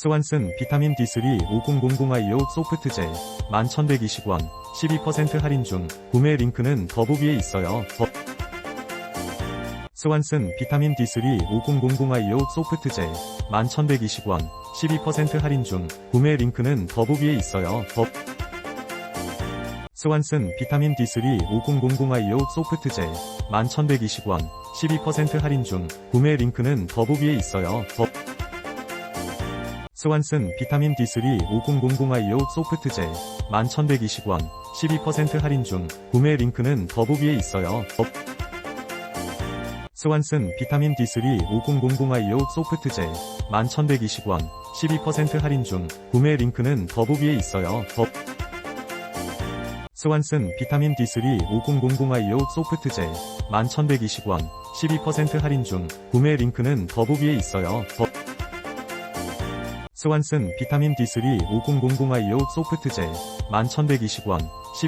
스완슨 비타민 D3 5000아이오 소프트 젤 11,120원 12% 할인 중 구매 링크는 더보기에 있어요. 더- 스완슨 비타민 D3 5000아이오 소프트 젤 11,120원 12% 할인 중 구매 링크는 더보기에 있어요. 더- 스완슨 비타민 D3 5000아이오 소프트 젤 11,120원 12% 할인 중 구매 링크는 더보기에 있어요. 더- 스완슨 비타민 D3 5000아이오 소프트젤 11,120원 12% 할인 중 구매 링크는 더보기에 있어요. 더- 스완슨 비타민 D3 5000아이오 소프트젤 11,120원 12% 할인 중 구매 링크는 더보기에 있어요. 더- 스완슨 비타민 D3 5000아이오 소프트젤 11,120원 12% 할인 중 구매 링크는 더보기에 있어요. 더- 스완슨 비타민 D3 5000아이오 소프트젤 11,120원